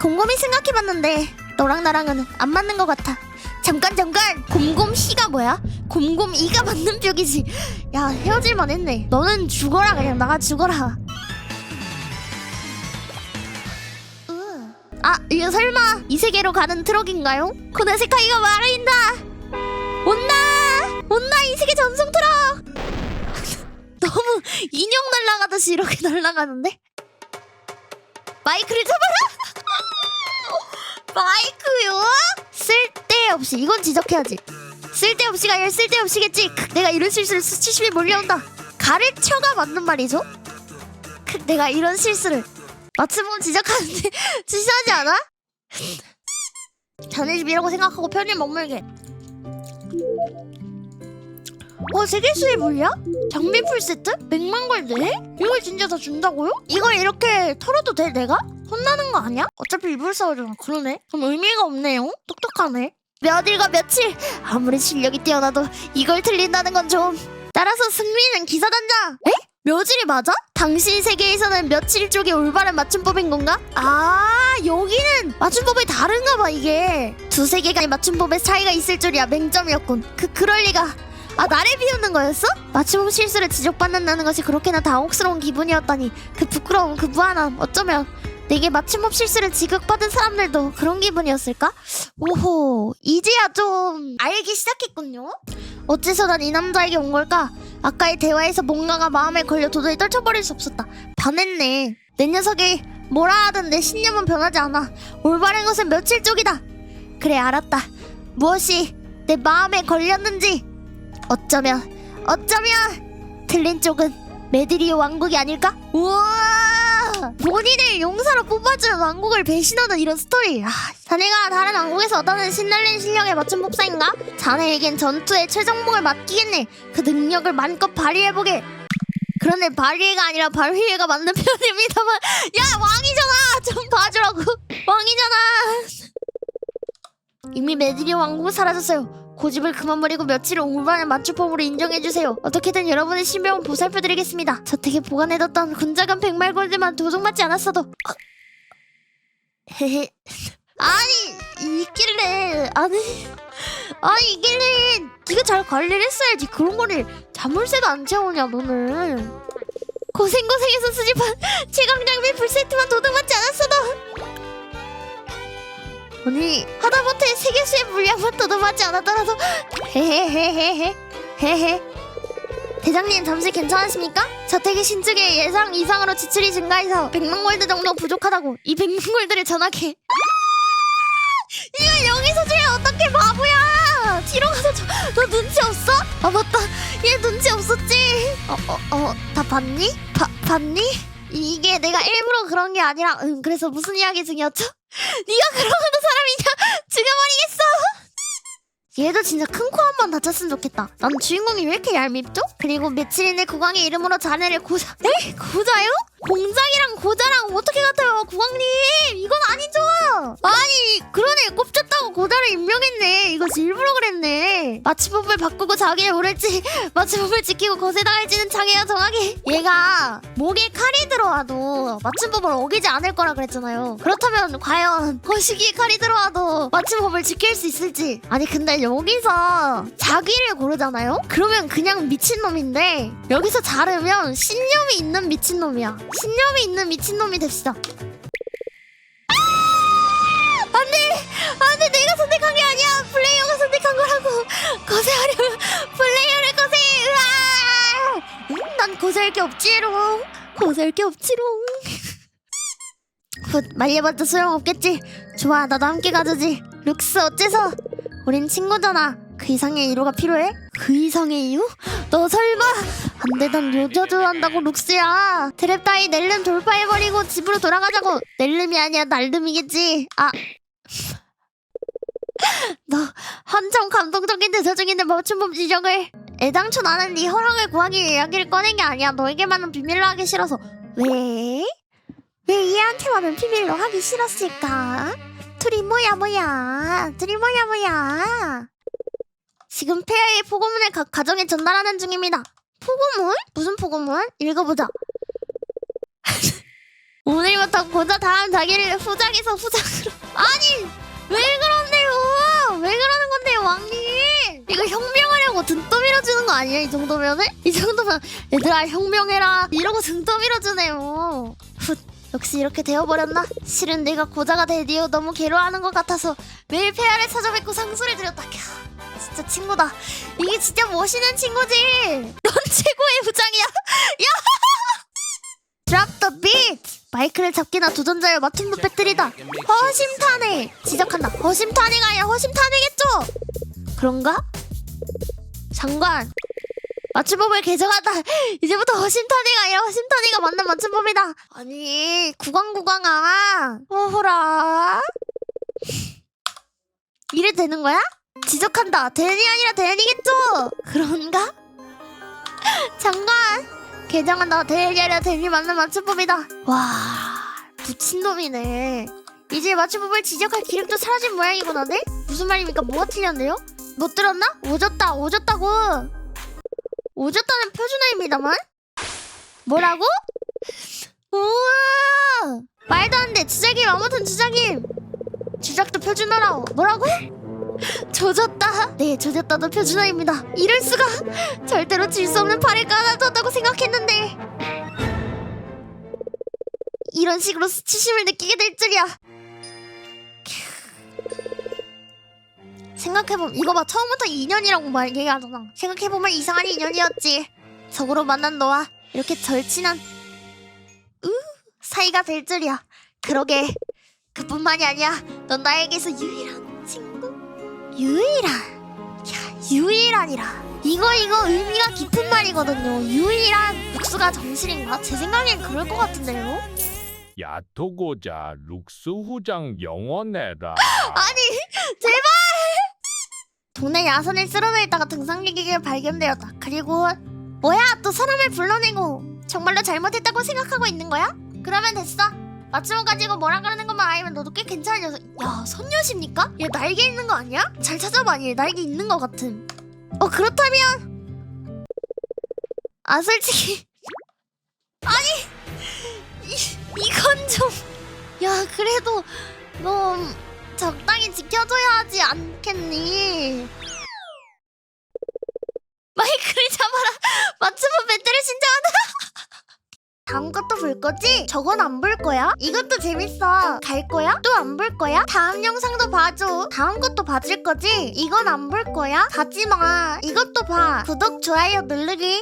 곰곰이 생각해봤는데 너랑 나랑은 안 맞는 것 같아. 잠깐 잠깐 곰곰 씨가 뭐야? 곰곰 이가 맞는 벽이지. 야 헤어질만 했네. 너는 죽어라 그냥 나가 죽어라. 으. 아 이거 설마 이 세계로 가는 트럭인가요? 코네세카이가 말한다. 온다 온다 이 세계 전송 트럭. 너무 인형 날아가듯이 이렇게 날아가는데? 마이크를 잡아라! 마이크요? 쓸데없이 이건 지적해야지 쓸데없이가 아니라 쓸데없이겠지 크, 내가 이런 실수를 수치심이 몰려온다 가르쳐가 맞는 말이죠? 크, 내가 이런 실수를 마침은 지적하는데 지시하지 않아? 자네 집이라고 생각하고 편히 머물게 어 세계수의 물약? 장비 풀세트? 100만 골드? 이걸 진짜 다 준다고요? 이걸 이렇게 털어도 돼 내가? 혼나는 거 아니야? 어차피 싸우잖아 그러네. 그럼 의미가 없네요. 똑똑하네. 며칠과 며칠? 아무리 실력이 뛰어나도 이걸 틀린다는 건 좀. 따라서 승리는 기사단장! 에? 며칠이 맞아? 당신 세계에서는 며칠 쪽이 올바른 맞춤법인 건가? 아 여기는 맞춤법이 다른가 봐 이게. 두 세계 간의 맞춤법에 차이가 있을 줄이야. 맹점이었군. 그 그럴 리가. 아 나를 비웃는 거였어? 맞춤법 실수를 지적받는다는 것이 그렇게나 당혹스러운 기분이었다니. 그 부끄러움 그 무한함. 어쩌면 내게 맞춤법 실수를 지적받은 사람들도 그런 기분이었을까? 오호 이제야 좀 알기 시작했군요. 어째서 난 이 남자에게 온 걸까? 아까의 대화에서 뭔가가 마음에 걸려 도저히 떨쳐버릴 수 없었다. 반했네. 내 녀석이 뭐라 하든 내 신념은 변하지 않아. 올바른 것은 며칠 쪽이다. 그래 알았다. 무엇이 내 마음에 걸렸는지. 어쩌면 어쩌면 틀린 쪽은 메드리오 왕국이 아닐까? 우와 본인을 용사로 뽑아주는 왕국을 배신하는 이런 스토리. 아, 자네가 다른 왕국에서 얻어낸 신날린 실력에 맞춘 법사인가? 자네에겐 전투의 최종목을 맡기겠네. 그 능력을 마음껏 발휘해보게. 그런데 발휘가 아니라 발휘가 맞는 편입니다만 야 왕이잖아! 좀 봐주라고. 왕이잖아! 이미 메드리오 왕국은 사라졌어요 고집을 그만 버리고 며칠을 올바른 맞춤법으로 인정해주세요. 어떻게든 여러분의 신병을 보살펴드리겠습니다. 저택에 보관해뒀던 군자금 백말 골드만 도둑맞지 않았어도. 아, 헤헤. 아니 있길래 아니 아니 있길래 네가 잘 관리를 했어야지. 그런 거를 자물쇠도 안 채우냐 너는. 고생 고생해서 수집한 최강 장비 풀세트만 도둑맞 아니 하다못해 세계수의 물량만 도둑맞지 않았더라도 헤헤헤헤헤 헤헤 대장님 잠시 괜찮으십니까? 저택의 신축에 예상 이상으로 지출이 증가해서 100만 골드 정도 부족하다고 이 100만 골드를 전하게 이걸 여기서 주면 어떻게 바보야 뒤로 가서 줘. 너 눈치 없어? 아 맞다 얘 눈치 없었지 어어어다 봤니? 바, 봤니? 이게 내가 일부러 그런 게 아니라 음 그래서 무슨 이야기 중이었죠? 네가 그러는 사람이냐? 죽여버리겠어. 얘도 진짜 큰 코 한 번 다쳤으면 좋겠다. 난 주인공이 왜 이렇게 얄밉죠? 그리고 며칠인의 국왕의 이름으로 자네를 고자. 네? 고자요? 고자랑 마취법을 바꾸고 자기를 오를지 마취법을 지키고 거세당할지는 장애야 정하게. 얘가 목에 칼이 들어와도 맞춤법을 어기지 않을 거라 그랬잖아요. 그렇다면 과연 거시기에 칼이 들어와도 맞춤법을 지킬 수 있을지. 아니 근데 여기서 자기를 고르잖아요. 그러면 그냥 미친놈인데 여기서 자르면 신념이 있는 미친놈이야. 신념이 있는 미친놈이 됩시다. 안돼 안돼 내가 선택한 게 아니야 플레 선택한 거라고 거세하려면 플레이어를 거세. 으아! 응? 난 거세할 게 없지롱. 거세할 게 없지롱. 굿 말려봤자 소용없겠지. 좋아 나도 함께 가주지. 룩스 어째서? 우린 친구잖아. 그 이상의 이유가 필요해? 그 이상의 이유? 너 설마? 안돼 난 여자 좋아한다고 룩스야. 트랩 따위 낼름 돌파해버리고 집으로 돌아가자고. 낼름이 아니야 날름이겠지. 아 너 한참 감동적인 대사 중인데 맞춤법 지적을 애당초 나는 네 허락을 구하기 이야기를 꺼낸 게 아니야 너에게만은 비밀로 하기 싫어서 왜? 왜 얘한테만은 비밀로 하기 싫었을까? 둘이 뭐야 뭐야 둘이 뭐야 뭐야 지금 폐하의 포고문을 각 가정에 전달하는 중입니다 포고문? 무슨 포고문? 읽어보자 오늘부터 고자 다음 자기를 후작에서 후작으로 아니 왜 그런데요? 왜 그러는 건데요 왕님? 이거 혁명하려고 등 떠밀어주는 거 아니야 이 정도면은? 이 정도면 얘들아 혁명해라. 이러고 등 떠밀어주네요. 훗 역시 이렇게 되어버렸나? 실은 내가 고자가 될 이후 너무 괴로워하는 것 같아서 매일 폐하를 찾아뵙고 상소를 드렸다. 캬, 진짜 친구다. 이게 진짜 멋있는 친구지. 넌 최고의 부장이야! Drop the beat! 마이크를 잡기나 도전자여 맞춤법 배틀이다. 허심탄회! 지적한다. 허심탄회가 아니라 허심탄회겠죠? 그런가? 장관. 맞춤법을 개정한다. 이제부터 허심탄회가 아니라 허심탄회가 맞는 맞춤법이다. 아니, 구강구강아. 어허라. 이래 되는 거야? 지적한다. 대현이 아니라 대현이겠죠? 그런가? 장관. 개정한다 대리하려 대리 맞는 맞춤법이다. 와 미친놈이네. 이제 맞춤법을 지적할 기력도 사라진 모양이구나 네? 무슨 말입니까? 뭐가 틀렸네요? 못 들었나? 오졌다 오졌다고. 오졌다는 표준어입니다만. 뭐라고? 우와! 말도 안돼. 주작임 아무튼 주작임. 주작도 표준어라고. 뭐라고? 조졌다. 네 조졌다도 표준어입니다. 이럴 수가. 절대로 질 수 없는 팔을 까다줬다고 생각했는데. 이런 식으로 수치심을 느끼게 될 줄이야. 생각해보면 이거 봐. 처음부터 인연이라고 말 얘기하잖아 생각해보면 이상한 인연이었지. 적으로 만난 너와 이렇게 절친한 으 사이가 될 줄이야. 그러게. 그뿐만이 아니야. 넌 나에게서 유일한 유일한. 야 유일한이라. 이거 이거 의미가 깊은 말이거든요. 유일한 복수가 정실인가? 제 생각엔 그럴 것 같은데요? 야토고자 룩스 후장 영원해라. 아니 제발! 동네 야산을 쓸어내 있다가 등산객에게 발견되었다. 그리고 뭐야 또 사람을 불러내고 정말로 잘못했다고 생각하고 있는 거야? 그러면 됐어 맞춤을 가지고 뭐라 그러는 것만 아니면 너도 꽤 괜찮은 녀석. 야 선녀십니까? 얘 날개 있는 거 아니야? 잘 찾아봐. 얘 날개 있는 거 같음 어 그렇다면. 아 솔직히. 아니 이, 이건 좀. 야 그래도 너 적당히 지켜줘야 하지 않겠니? 마이크를 잡아라. 맞춤법 배틀을 신청한다 다음 것도 볼 거지? 저건 안 볼 거야? 이것도 재밌어 갈 거야? 또 안 볼 거야? 다음 영상도 봐줘 다음 것도 봐줄 거지? 이건 안 볼 거야? 가지 마 이것도 봐 구독 좋아요 누르기